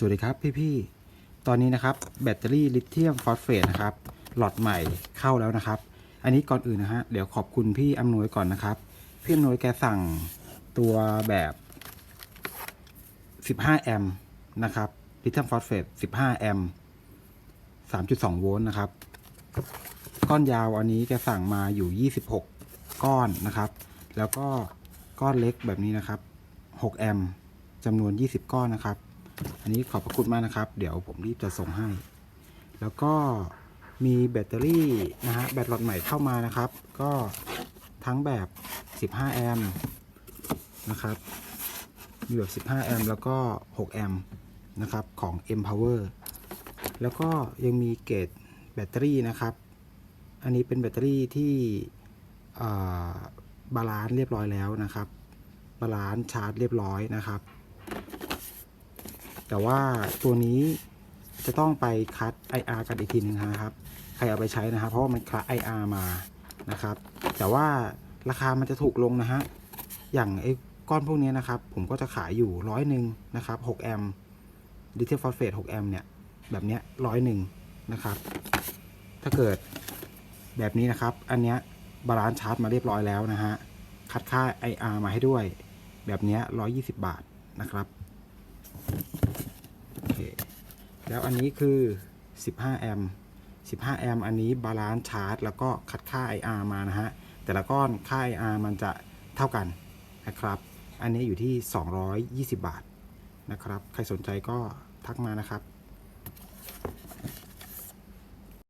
สวัสดีครับพี่ๆ ตอนนี้นะครับแบตเตอรี่ลิเธียมฟอสเฟตนะครับหลอดใหม่เข้าแล้วนะครับ อันนี้ก่อนอื่นนะฮะเดี๋ยวขอบคุณพี่อำนวยก่อนนะครับ พี่อำนวยแกสั่งตัวแบบ 15 แอมป์นะครับลิเธียมฟอสเฟต 15 แอมป์ 3.2 โวลต์นะครับ ก้อนยาวอันนี้แกสั่งมาอยู่ 26 ก้อนนะครับ แล้วก็ก้อนเล็กแบบนี้นะครับ 6 แอมป์จำนวน 20 ก้อนนะครับ อันนี้ขอบพระคุณมากนะครับ เดี๋ยวผมรีบจะส่งให้ แล้วก็มีแบตเตอรี่นะฮะแบตหลอดใหม่เข้ามานะครับ ก็ทั้งแบบ 15 แอมป์นะครับ มีแบบ 15 แอมป์แล้วก็ 6 แอมป์นะครับของ M Power แล้วก็ยังมีเกรดแบตเตอรี่นะครับ อันนี้เป็นแบตเตอรี่ที่บาลานซ์เรียบร้อยแล้วนะครับ บาลานซ์ชาร์จเรียบร้อยนะครับ แต่ว่าตัวนี้จะต้องไปคัด IR กันอีกทีหนึงนะครับ ใครเอาไปใช้นะครับ เพราะว่ามันคัด IR มานะครับ แต่ว่าราคามันจะถูกลงนะฮะ อย่างไอ้ก้อนพวกนี้นะครับ ผมก็จะขายอยู่ร้อยหนึ่งนะครับ6แอมป์ดิเทลฟอสเฟต6แอมป์เนี่ย แบบเนี้ยร้อยหนึ่งนะครับ ถ้าเกิดแบบนี้นะครับ อันเนี้ยบาลานซ์ชาร์จมาเรียบร้อยแล้วนะฮะ คัดค่า IR มาให้ด้วย แบบเนี้ย120 บาทนะครับ โอเค แล้วอันนี้คือ 15 แอมป์15 แอมป์อันนี้บาลานซ์ชาร์จ แล้วก็คัดค่า IR มานะฮะ แต่ละก้อนค่า IR มันจะเท่ากันนะครับ อันนี้อยู่ที่ 220 บาทนะครับ ใครสนใจก็ทักมานะครับ